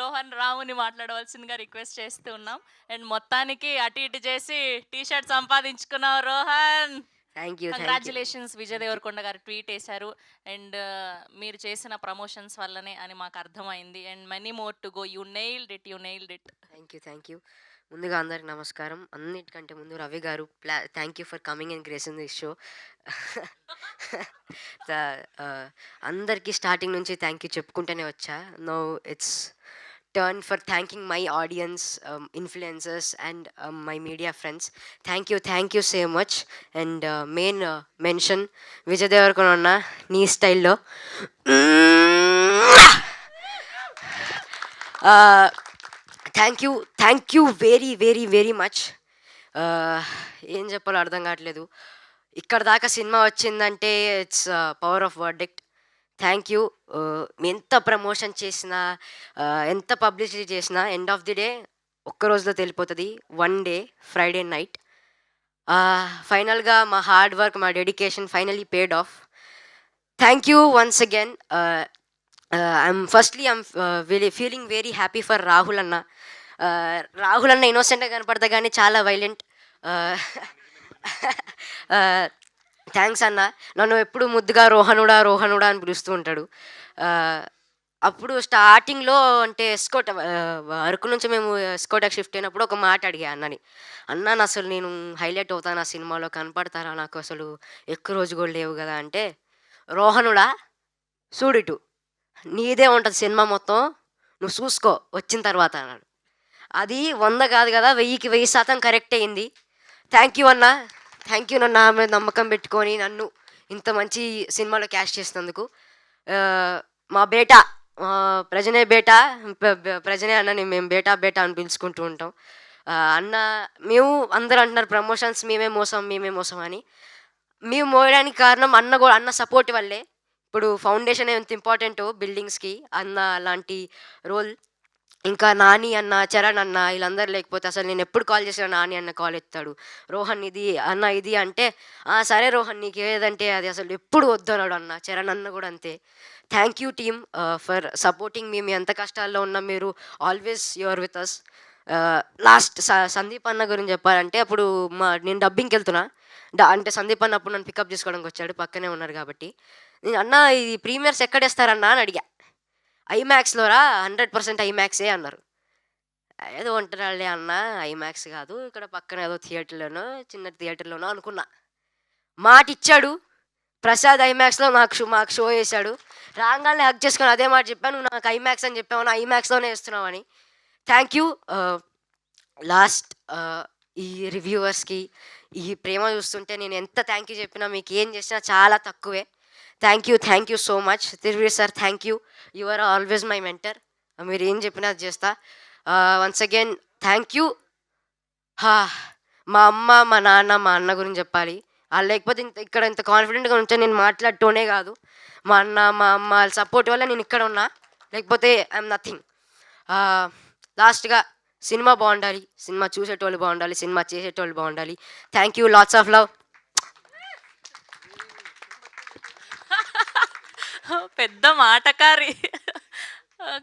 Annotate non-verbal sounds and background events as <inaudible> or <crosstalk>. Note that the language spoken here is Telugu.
రోహన్ రాముని మాట్లాడవలసిందిగా రిక్వెస్ట్ చేస్తూ ఉన్నాం. అండ్ మొత్తానికి అటు ఇటు చేసి T shirt సంపాదించుకున్నావు Rohan. Thank you congratulations Vijay Deverakonda garu tweet వేశారు. అండ్ మీరు చేసిన ప్రమోషన్స్ వల్లనే అని మాకు అర్థమైంది. And money more to go you nailed it you nailed it thank you thank you ముందుగా అందరికి నమస్కారం. అన్నిటికంటే ముందు రవి గారు ప్లా thank you for coming and grace in this show అందరికీ స్టార్టింగ్ నుంచి థ్యాంక్ యూ చెప్పుకుంటూనే వచ్చా. No it's turn for thanking my audience influencers and my media friends thank you thank you so much and main mention Vijay Deverakonda ఉన్న నీ స్టైల్లో thank you thank you very very very much ఏం చెప్పాలో అర్థం కావట్లేదు. ఇక్కడ దాకా సినిమా వచ్చిందంటే it's power of verdict thank you. ఎంత ప్రమోషన్ చేసినా ఎంత పబ్లిసిటీ చేసినా ఎండ్ ఆఫ్ ది డే ఒక్క రోజులో తెలిపోతుంది. One day Friday night. ఫైనల్గా మా హార్డ్ వర్క్ మా dedication finally paid off. Thank you once again. I'm firstly I'm very feeling very happy for Rahul అన్న. రాహుల్ అన్న ఇన్నోసెంట్గా కనపడతా కానీ చాలా వైలెంట్. <laughs> థ్యాంక్స్ అన్న. నన్ను ఎప్పుడు ముద్దుగా రోహనుడా రోహనుడా అని పిలుస్తూ ఉంటాడు. అప్పుడు స్టార్టింగ్లో అంటే ఎస్కోట్ అరకు నుంచి మేము ఎస్కోటకి షిఫ్ట్ అయినప్పుడు ఒక మాట అడిగా అన్నని. అన్నాను అసలు నేను హైలైట్ అవుతాను ఆ సినిమాలో కనపడతారా? నాకు అసలు ఎక్కువ రోజు కూడా లేవు కదా అంటే రోహనుడా చూడిటు నీదే ఉంటుంది సినిమా మొత్తం. నువ్వు చూసుకో వచ్చిన తర్వాత అన్నాడు. అది వంద కాదు కదా వెయ్యికి వెయ్యి శాతం కరెక్ట్ అయింది. థ్యాంక్ యూ అన్నా. థ్యాంక్ యూ నన్ను నా మీద నమ్మకం పెట్టుకొని నన్ను ఇంత మంచి సినిమాలో క్యాష్ చేసినందుకు. మా బేటా ప్రజనే బేటా ప్రజనే అన్న మేము బేటా బేటా అని పిలుచుకుంటూ ఉంటాం. అన్న మేము అందరు అంటున్నారు ప్రమోషన్స్ మేమే మోసం మేమే మోసం అని. మేము మోయడానికి కారణం అన్న కూడా అన్న సపోర్ట్ వల్లే. ఇప్పుడు ఫౌండేషన్ ఎంత ఇంపార్టెంట్ బిల్డింగ్స్కి అన్న లాంటి రోల్ ఇంకా నాని అన్న చరణ్ అన్న వీళ్ళందరూ లేకపోతే అసలు నేను ఎప్పుడు కాల్ చేసినా నాని అన్న కాల్ ఎత్తాడు. రోహన్ ఇది అన్న ఇది అంటే "ఆ, సరే రోహన్ నీకు ఏదంటే అది అసలు ఎప్పుడు వద్దన్నాడు అన్న. చరణ్ అన్న కూడా అంతే. Thank you team for supporting మీ మీ ఎంత కష్టాల్లో ఉన్నా మీరు always your with us last Sandeep అన్న గురించి చెప్పాలంటే అప్పుడు మా నేను డబ్బింగ్కి వెళ్తున్నా అంటే సందీప్ అన్న అప్పుడు నన్ను పికప్ చేసుకోవడానికి వచ్చాడు పక్కనే ఉన్నారు కాబట్టి. నేను అన్న ఇది ప్రీమియర్స్ ఎక్కడేస్తారన్నా అని అడిగా. ఐమాక్స్లో రా హండ్రెడ్ పర్సెంట్ ఐమాక్సే అన్నారు. ఏదో ఒంటరాళ్ళే అన్న ఐమాక్స్ కాదు. ఇక్కడ పక్కన ఏదో థియేటర్లోనో చిన్న థియేటర్లోనో అనుకున్నా. మాట ఇచ్చాడు ప్రసాద్ ఐమాక్స్లో నాకు షో మాకు షో వేశాడు. రాగానే హక్ చేసుకొని అదే మాట చెప్పాను నువ్వు నాకు ఐమాక్స్ అని చెప్పావు ఐమాక్స్లోనే వేస్తున్నావని. Thank you. లాస్ట్ ఈ రివ్యూవర్స్కి ఈ ప్రేమ చూస్తుంటే నేను ఎంత థ్యాంక్ యూ చెప్పినా మీకు ఏం చేసినా చాలా తక్కువే. Thank you thank you so much Thiruveer sir thank you you are always my mentor మీరు ఏం చెప్పినా అది చేస్తా. వన్స్ అగైన్ థ్యాంక్ యూ హా మా అమ్మ మా నాన్న మా అన్న గురించి చెప్పాలి. వాళ్ళు లేకపోతే ఇంత ఇక్కడ ఇంత కాన్ఫిడెంట్గా ఉంటే నేను మాట్లాడుతూనే కాదు. మా అన్న మా అమ్మ వాళ్ళ సపోర్ట్ వల్ల నేను ఇక్కడ ఉన్నా. లేకపోతే ఐఎమ్ నథింగ్ లాస్ట్గా సినిమా బాగుండాలి. సినిమా చూసేటోళ్ళు బాగుండాలి. సినిమా చేసేటోళ్ళు బాగుండాలి. Thank you lots of love పెద్ద మాటకారి